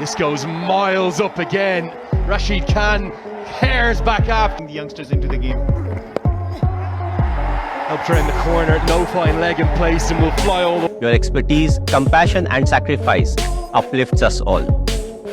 This goes miles up again. Rashid Khan hairs back after the youngsters into the game. Helped around the corner, no fine leg in place, and will fly all the Your expertise, compassion, and sacrifice uplifts us all.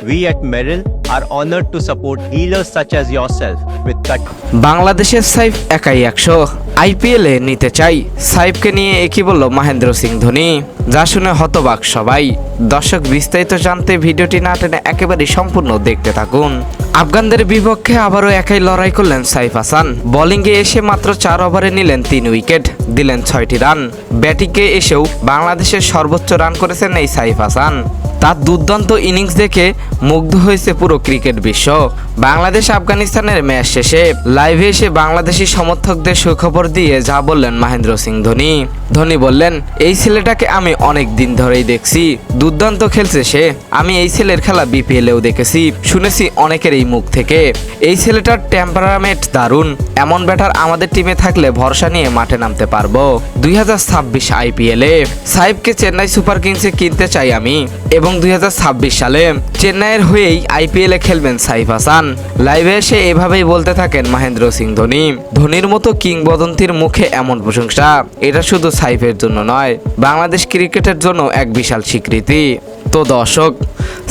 We at Merrill are honored to support healers such as yourself with cut. বাংলাদেশের সাইফ একাই একশো। আইপিএলে নিতে চাই। সাইফকে নিয়ে একই বলল মহেন্দ্র সিং ধোনি। যা শুনে হতবাক সবাই। দর্শক বিস্তারিত জানতে ভিডিওটি না টেনে একেবারে সম্পূর্ণ দেখতে থাকুন। আফগানদের বিপক্ষে আবারও একাই লড়াই করলেন সাইফ হাসান। বোলিংয়ে এসে মাত্র চার ওভারে নিলেন তিন উইকেট, দিলেন ছয়টি রান। ব্যাটিংয়ে এসেও বাংলাদেশের সর্বোচ্চ রান করেছেন এই সাইফ হাসান। তার দুর্দান্ত ইনিংস দেখে মুগ্ধ হয়েছে পুরো ক্রিকেট বিশ্ব। বাংলাদেশ আফগানিস্তানের ম্যাচ শেষে লাইভে এসে বাংলাদেশি সমর্থকদের সুখবর দিয়ে যা বললেন মহেন্দ্র সিং ধোনি। ধোনি বললেন, এই ছেলেটাকে আমি অনেক দিন ধরেই দেখছি। দুর্দান্ত খেলছে সে। আমি এই ছেলের খেলা বিপিএলেও দেখেছি। শুনেছি অনেকের এই মুখ থেকে। এই ছেলেটার টেম্পারামেন্ট দারুণ। এমন ব্যাটার আমাদের টিমে থাকলে ভরসা নিয়ে মাঠে নামতে পারব। দুই হাজার ছাব্বিশ আইপিএলে সাহেবকে চেন্নাই সুপার কিংসে কিনতে চাই আমি। এবং দুই হাজার ছাব্বিশ সালে চেন্নাইয়ের হয়েই আইপিএলে খেলবেন সাইফ হাসান। লাইভে এসে এভাবেই বলতে থাকেন মহেন্দ্র সিং ধোনি। ধোনির মতো কিংবদন্তির মুখে এমন প্রশংসা, এটা শুধু সাইফের জন্য নয়, বাংলাদেশ ক্রিকেটের জন্য এক বিশাল স্বীকৃতি। তো দর্শক,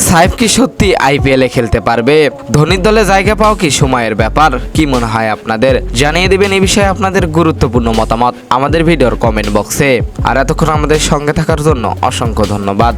সাইফ কি সত্যি আইপিএলে খেলতে পারবে? ধোনির দলে জায়গা পাও কি সময়ের ব্যাপার? কি মনে হয় আপনাদের? জানিয়ে দেবেন এই বিষয়ে আপনাদের গুরুত্বপূর্ণ মতামত আমাদের ভিডিওর কমেন্ট বক্সে আর এতক্ষণ আমাদের সঙ্গে থাকার জন্য অসংখ্য ধন্যবাদ।